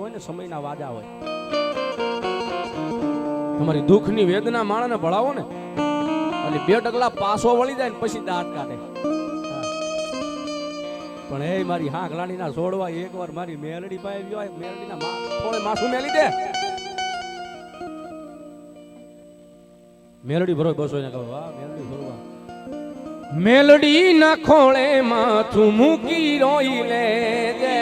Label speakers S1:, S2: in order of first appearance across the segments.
S1: હોય ને સમયના વાદા હોય. તમારી દુઃખની વેદના માણસને ભળાવો ને એટલે બે ડગલા પાછો વળી જાય ને પછી દાંત કાઢે. પણ એ મારી હા ગલાણીના છોડવા એકવાર મારી મેલડી પાસે ગયો હોય, મેલડીના મા થોડે માથું મેલી દે. મેલડી ભરો બસો ને કહો. વાહ મેલડી ભરવા. મેલડી ના ખોળે માથું મૂકી રોઈ લે દે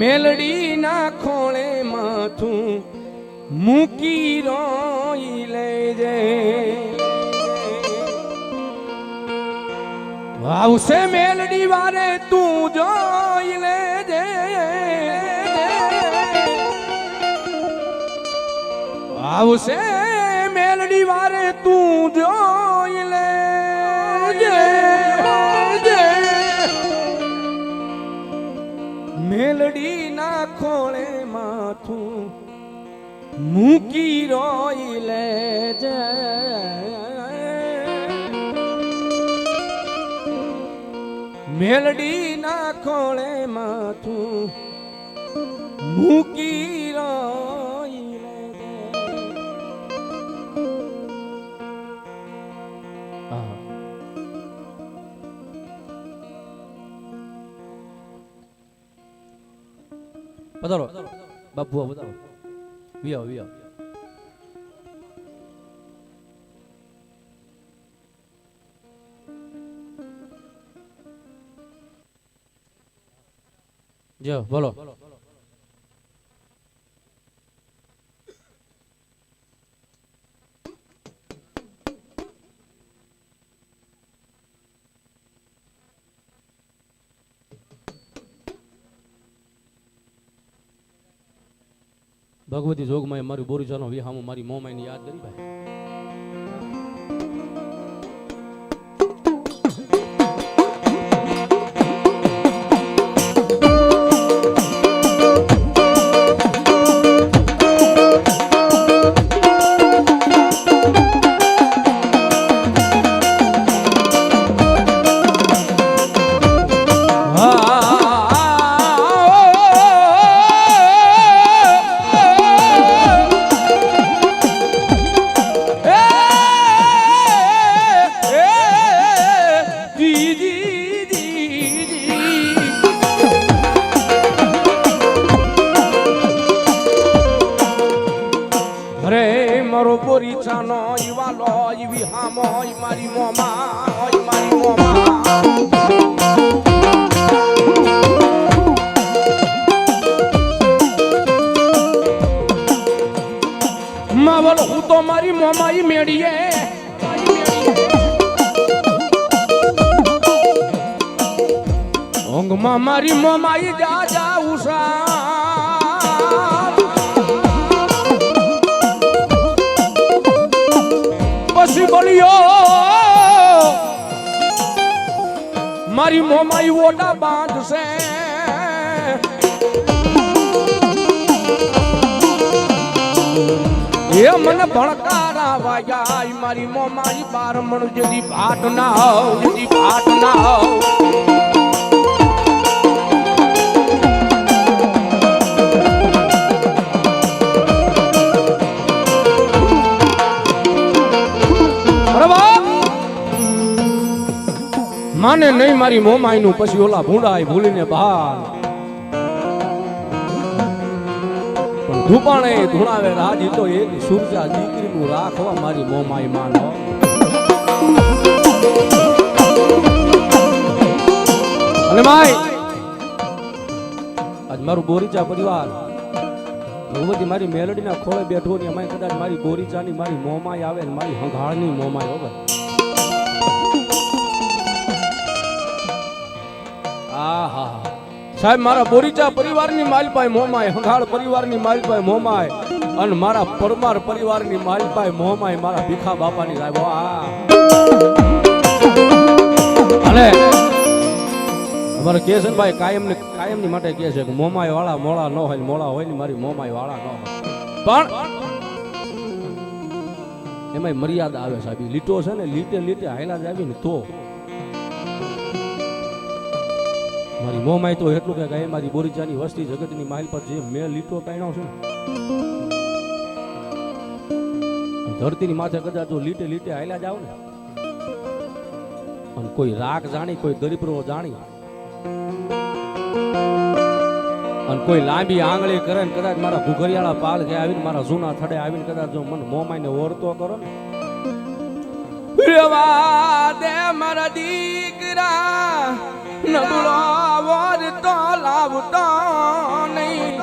S1: મેલડી ના ખોળે માથું મૂકી રોઈ લેજે. આવશે મેલડી વારે તું જોઈ લેજે. આવશે મેલડી વારે તું જોઈ લેજે. મેલડી ના ખોળે માથું મૂકી રોઈ લેજે મેલડી ના ખોળે માથું મૂકી પધારો બાપુ પધારો વિયો વિયો જો બોલો. ભગવતી જોગમાં મારી બોરીચાનો વિહામો મારી મોમાઈની યાદ કરી ભાઈ. બોરીચાનો ઈવાલો ઈવી હામો ઈ મારી મોમા ઈ મારી મોમા. માવલ હું તો મારી મોમા ઈ મેડીએ ઊંઘમાં મારી મોમાઈ જા જા, ઉષા. પછી બોલ્યો. મારી મોમાઈ ઓડા બાંધશે. એ મને ભણકારા વાગ્યા ઈ મારી મોમાઈ બારમણ જદી ભાટ ના હોવ જદી ભાટ ના હોવ માને નહીં મારી મોમાઈ નું પછી ઓલા ભૂંડાય ભૂલીને બહાર. પણ ધૂપાણે ધૂણાવે રાજી તો એક સૂરજા દીકરીનું રાખવા મારી મોમાઈ માનો. અને માય, આજ મારું બોરીચા પરિવાર ભગવતી મારી મેલડીના ખોળે બેઠો ને એમાં કદાચ મારી બોરીચાની મારી મોમાઈ આવે ને મારી હંઘાળની મોમાઈ હોય આહા સાહેબ, મારા બોરીચા પરિવારની માલપાઈ મોમાય, હંગાળ પરિવારની માલપાઈ મોમાય, અને મારા પરમાર પરિવારની માલપાઈ મોમાય મારા ભીખા બાપાની સાહેબ. આ અને અમારા કેશનભાઈ કાયમ ને કાયમની માટે કહે છે કે મોમાય વાળા મોળા ન હોય મોળા હોય ને મારી મોમાય વાળા ન હોય. પણ એમાં મર્યાદા આવે સાહેબ. લીટો છે ને, લીટે લીટે હાયલા જ આવી ને તો મોમાય તો એટલું કે ગાય મારી બોરીચાની વસ્તી જગતની માઇલ પર જે મેં લીટો પાણ્યો છે ધરતીની માથે કદાચ જો લીટે લીટે હાલ્યા જાવ ને, અને કોઈ રાગ જાણી, કોઈ દરિદ્રો જાણી, અને કોઈ લાંબી આંગળી કરે ને કદાચ મારા ભૂગરિયાળા પાલ કે આવીને મારા જૂના થડે આવીને કદાચ જો મન મોમાઈને ઓરતો કરો ને. રેવા દે મારા દીકરા. નબળો નહીં.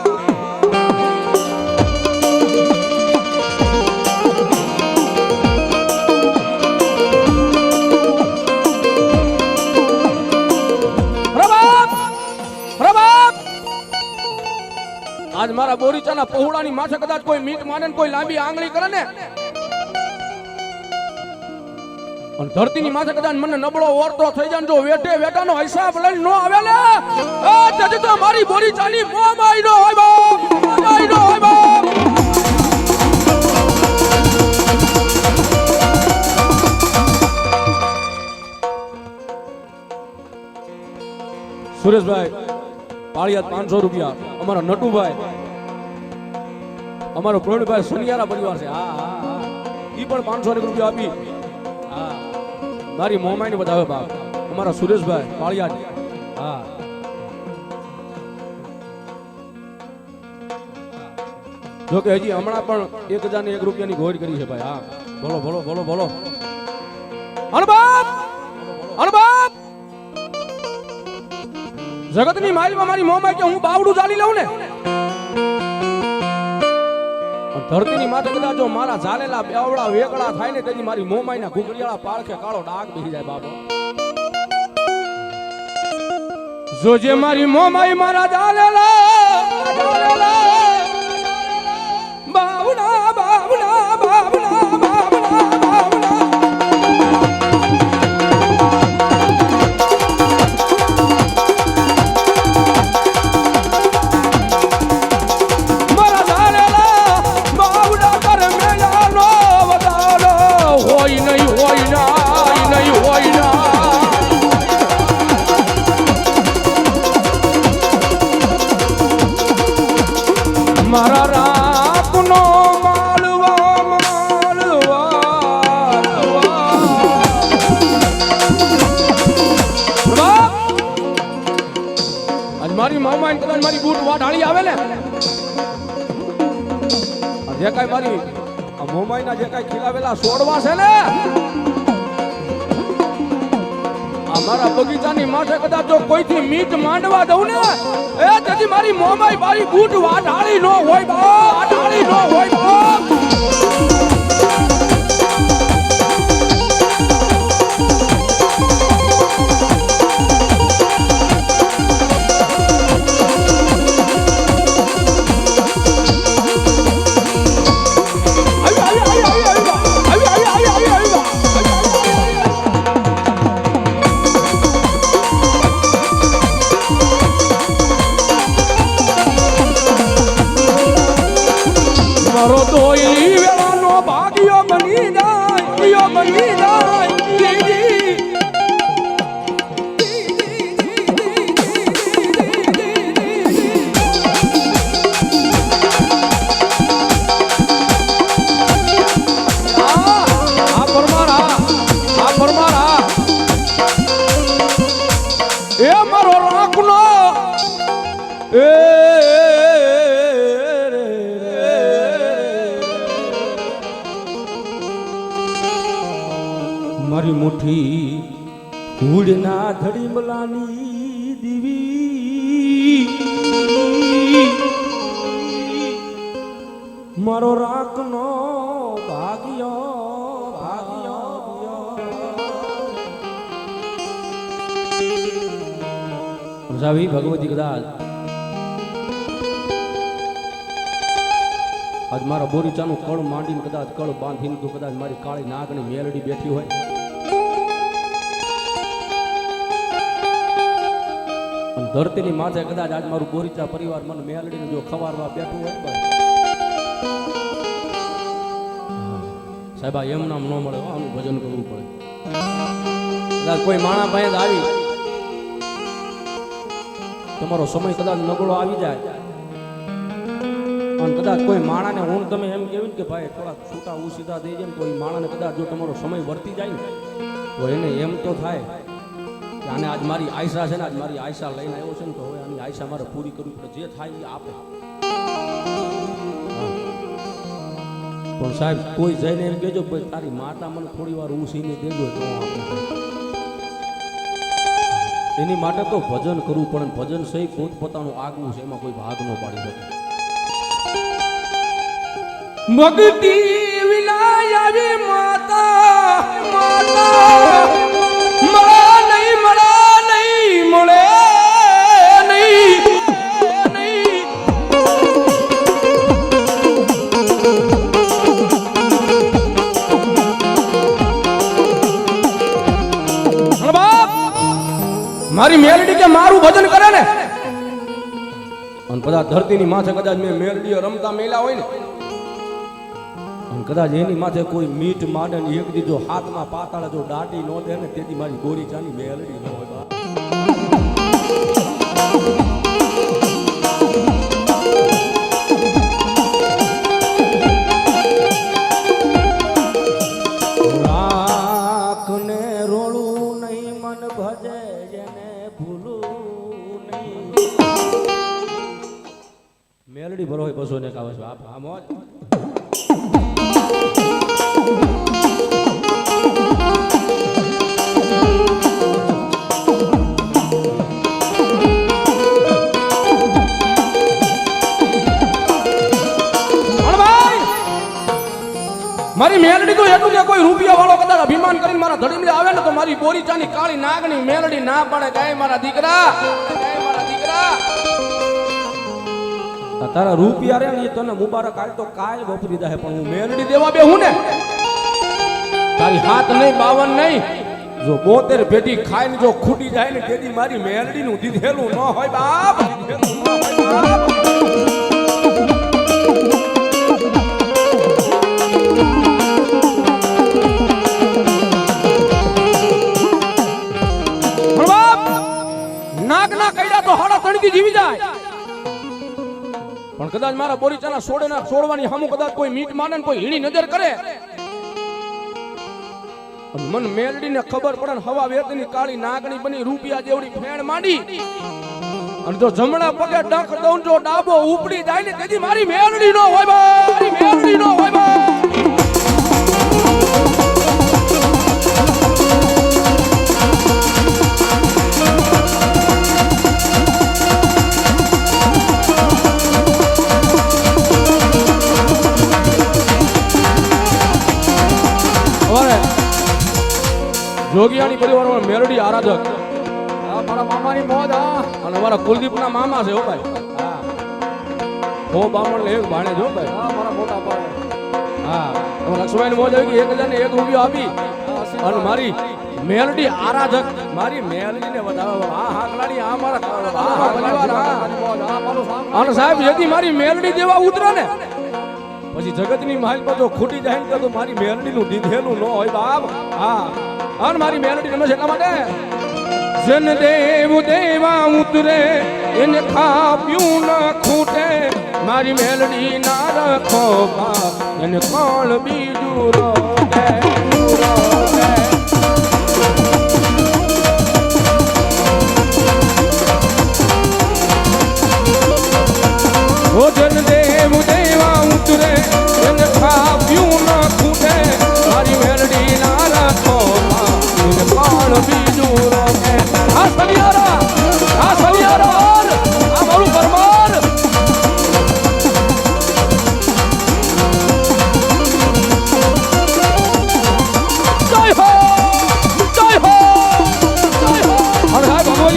S1: આજ મારા બોરીચાના પહોળાની માથે કદાચ કોઈ મીટ માને કોઈ લાંબી આંગળી કરે ને અને ધરતીની માથે કદાચ મને નબળો ઓરતો થઈ જાય જો વેઠે વેઠાનો હિસાબ લઈને નો આવે ને એ તેથી તો મારી બોરીચાની મોમાઈ નો હોય બાપ માઈ નો હોય બાપ. સુરેશભાઈ પાળિયાત પાંચસો રૂપિયા, અમારા નટુભાઈ, અમારો પ્રવીણભાઈ સનિયારા પરિવાર છે. હા હા એ પણ પાંચસો રૂપિયા આપી. મારી મોમાઈને બતાવે બાપ. અમારા સુરેશભાઈ પાળિયાદ હા. જો કે હજી હમણાં પણ એક હજાર ને એક રૂપિયાની ઘોડ કરી છે ભાઈ. હા. બોલો બોલો બોલો બોલો. અણબાપ અણબાપ જગતની માઇલમાં મારી મોમાઈ કે હું બાવડું ચાલી લઉં ને? ધરતીની માથે કદાચ જો મારા ઝાલેલા બેવડા વેગળા થાય ને, તેની મારી મોમાઈના ઘૂઘરિયાળા પાળખે કાળો ડાક બેસી જાય બાબો જોજે મારી મોમાઈ મારા ઝાલેલા ઝાલેલા મારા રાખનો માલવા માલવા મારી મામા ને કદાચ મારી બૂટ વાટ હાળી આવે ને? જે કાંઈ મારી મોમાઈના જે કાંઈ ખીલાવેલા સોડવા છે ને? મારા બગીચાની માથે કદાચ જો કોઈથી મીટ માંડવા દઉં ને, એ તેથી મારી મોમાઈ મારી બૂટ વાટ નો હોય બા વાટ હાળી નો હોય બાપ રજાવી ભગવતી કદાચ આજ. મારા બોરીચાનું કળ માંડીને કદાચ કળ બાંધીને તું કદાચ મારી કાળી નાગની મેલડી બેઠી હોય. અને ધરતીની માથે કદાચ આજ મારું બોરીચા પરિવાર મને મેલડીને જો ખવારવા બેઠું હોય. સાહેબ એમ નામ ન મળે આનું ભજન કરવું પડે. કદાચ કોઈ માણા ભાઈ આવી તમારો સમય કદાચ નબળો આવી જાય. અને કદાચ કોઈ માણાને હું તમે એમ કહેવું કે ભાઈ થોડા છૂટા ઉસીધા દઈ જાય ને તો એ માણાને કદાચ જો તમારો સમય વર્તી જાય ને, તો એને એમ તો થાય કે આને આજ મારી આયસા છે ને, આજ મારી આયસા લઈને આવ્યો છે ને, તો હવે આની આયસા મારે પૂરી કરવી પડે. જે થાય એ આપે. પણ સાહેબ, કોઈ જઈને એમ કહેજો તારી માતા મને થોડી વાર ઉસીને દેજો, તો હું આપું. એની માટે તો ભજન કરવું પણ ભજન સહી પોત પોતાનું આગવું છે, એમાં કોઈ ભાગ ન પાડી શકે. મગતી વિલાય માતા માતા. મારી મેલડી કે મારું ભજન કરે ને? અને કદાચ ધરતીની માથે કદાચ મેં મેલડીઓ રમતા મેલા હોય ને, અને કદાચ એની માથે કોઈ મીઠ માડે ને એક દીધો હાથમાં પાતાળા જો દાટી નો દે ને, તેથી મારી ગોરી ચાની મેલડી ન હોય મેલડી ભરો હોય પશુને ખાવ છો આમ હોત. મારી મેલડી તો એટલું કે કોઈ રૂપિયા વાળો કદાચ અભિમાન કરીને મારા ધડીમલે આવે ને તો મારી બોરીચાની કાળી નાગની મેલડી ના પડે ગાય મારા દીકરા તારા રૂપિયા રે ને એ તને મુબારક આલ તો કાલ વપરી દે પણ હું મેલડી દેવા બે હું ને? તારી હાથ નહીં, બાવન નહીં. જો બોતેર પેટી ખાઈને જો ખૂટી જાય ને, તેથી મારી મેલડી નું દીધેલું ન હોય, બાપ. નાગના કઈડા તો હાડા તણકી જીવી જાય. પણ કદાચ મારા બોરીચાના સોડે ના છોડવાની સામું કદાચ કોઈ મીટ માને કોઈ હીણી નજર કરે. મન મેલડીને ખબર પડે ને હવા વેતની કાળી નાગણી બની રૂપિયા જેવડી ફેણ માંડી. અને જો જમણા પગે ડખ દઉં જો ડાબો ઉપડી જાય ને તેથી મારી મેલડી નો હોય મારી મેલડી નો હોય જોગિયાની પરિવારમાં મેલડી આરાધક.
S2: આ મારા મામાની મોજ હા.
S1: અને અમારા કુલદીપના મામા છે હો ભાઈ.
S2: હા.
S1: હો બામણ ને એક ભાણે જો ભાઈ.
S2: હા મારા મોટા ભાઈ.
S1: હા. લક્ષ્મણ મોજ આવી ગઈ એક હજાર ને એક રૂપિયો આપી. અને મારી મેલડી આરાધક મારી મેલડી ને વધાવે હા હા કલાડી આ મારા
S2: મારું
S1: અને સાહેબ જેથી મારી મેલડી દેવા ઉતરે ને પછી જગતની માહિલ પર જો ખૂટી જાય ને તો મારી મેલડી નું દીધેલું ન હોય બાપ. હા. અને મારી મેલડી રમે છે એટલા માટે? જન દેવ દેવા ઉતરે, એને ખાપ્યું ન ખૂટે. મારી મેલડી ના રખો એને કોણ બીજું રોકે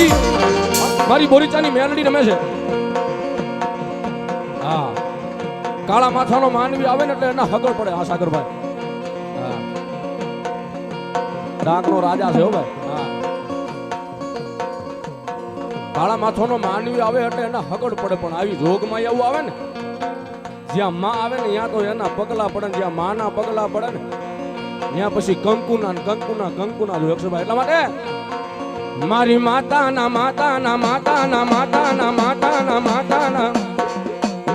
S1: સાહેબ મારી બોરીચાની મેલડી રમે છે. હા. કાળા માથાનો માનવી આવે ને એટલે એના હગળ પડે આ સાગરભાઈ. ડાકનો રાજા છે હો ભાઈ કાળા માથાનો માનવી આવે એટલે એના હગળ પડે, પણ આવી જોગમાં એવું આવે ને, જ્યાં માં આવે ને ત્યાં તો એના પગલા પડે ને, જ્યાં માના પગલા પડે ને, ત્યાં પછી કંકુના કંકુના કંકુના જો અક્ષરભાઈ એટલા માટે મારી માતાના માતાના માતાના માતાના માતાના માતાના.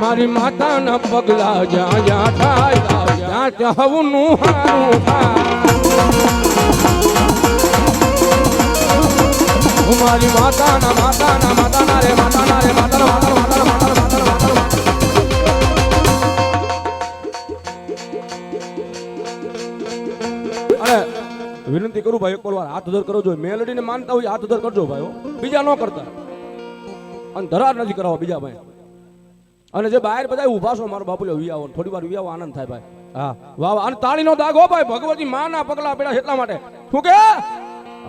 S1: મારી માતાના પગલા જ્યાં જ્યાં થાય, ત્યાં ત્યાં હવનું હારું થાય. મારી માતાના માતાના માતાના રે માતાના રે, માતાના માતાના વિનંતી કરું ભાઈ એક વાર હાથ ઉધર કરો જો મેલડીને માનતા હોય, હાથ ઉધર કરજો ભાઈ બીજા ન કરતા. અને ધરાર નથી કરાવવા બીજા ભાઈ. અને જે બહાર બધા ઊભા છો, મારો બાપુ વિયાવો. થોડી વાર વિયાવો, આનંદ થાય ભાઈ. હા. વાહ. અને તાળીનો દાગ હો ભાઈ, ભગવતી માના પગલા પેડા એટલા માટે. શું કે?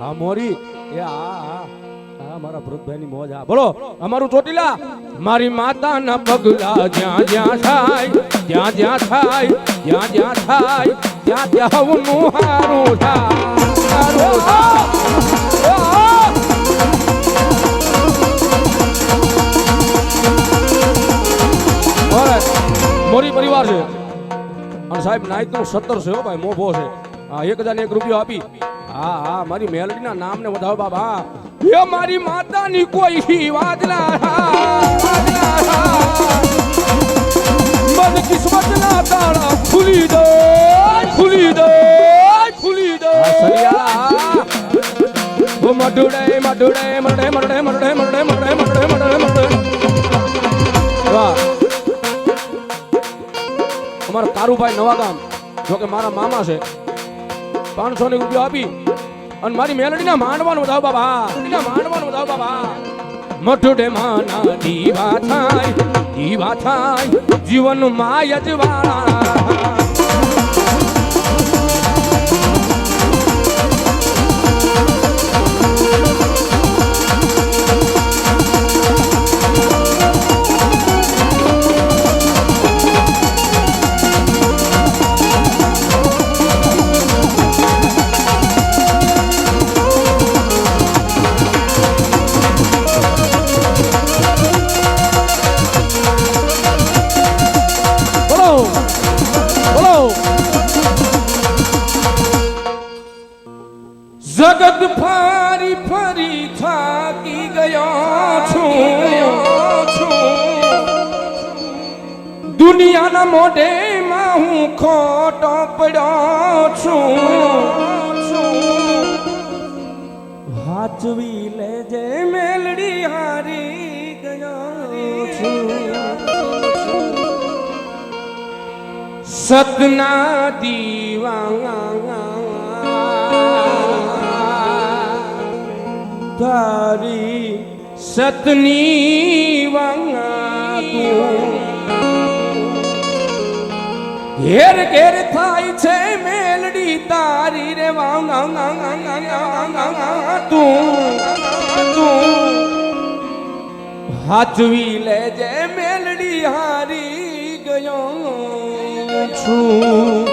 S1: હા, મોરી. એ, હા હા. હા, મારા ભરતભાઈની મોજ, હા. બોલો. અમારું ચોટીલા. મારી માતાના પગલા જ્યાં જ્યાં થાય જ્યાં જ્યાં થાય જ્યાં જ્યાં થાય. ત્યાં ત્યાં મોરી પરિવાર છે. અને સાહેબ નાઈટનું સત્તર છે ભાઈ, મોભો છે. હા એક હજાર એક રૂપિયો આપી. હા હા, મારી મેલડીના નામને વધાવો બાબા એ મારી માતાની કોઈ વાત ના વાત ના મન કિસ્મત ના તાળા. ખુલી દો ખુલી દે ખુલી દે. ઓ મઢુડે મઢુડે મઢડે મઢડે મઢડે મઢડે મઢડે મઢડે મઢડે મઢડે વાહ. અમારા કારુભાઈ નવા ગામ જો કે મારા મામા છે. પાંચસો ની રૂપિયા આપી. અને મારી મેલડીના માંડવાનું વધાવ બાબા. માંડવાનું વધાવ બાબા. મઠુડે માના દીવા થાય. દીવા થાય. જીવન માય જ જગત ફરી ફરી થાકી ગયો છું. દુનિયાના મોઢેમાં હું ખોટો પડ્યો છું. હાચવી લેજે મેલડી હારી ગયો છું. સતના દીવા તારી સતની વાંગા તું ઘેર ઘેર થાય છે મેલડી તારી રે વાંગા તું તું. હાચવી લેજે મેલડી હારી ગયો છું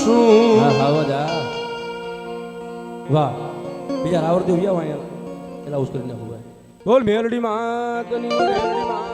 S1: છું. વાહ, બીજા રાવરદેવ વ્યા વાયા પેલા ઉસ્કરી નાખું બોલ મેલડી માતની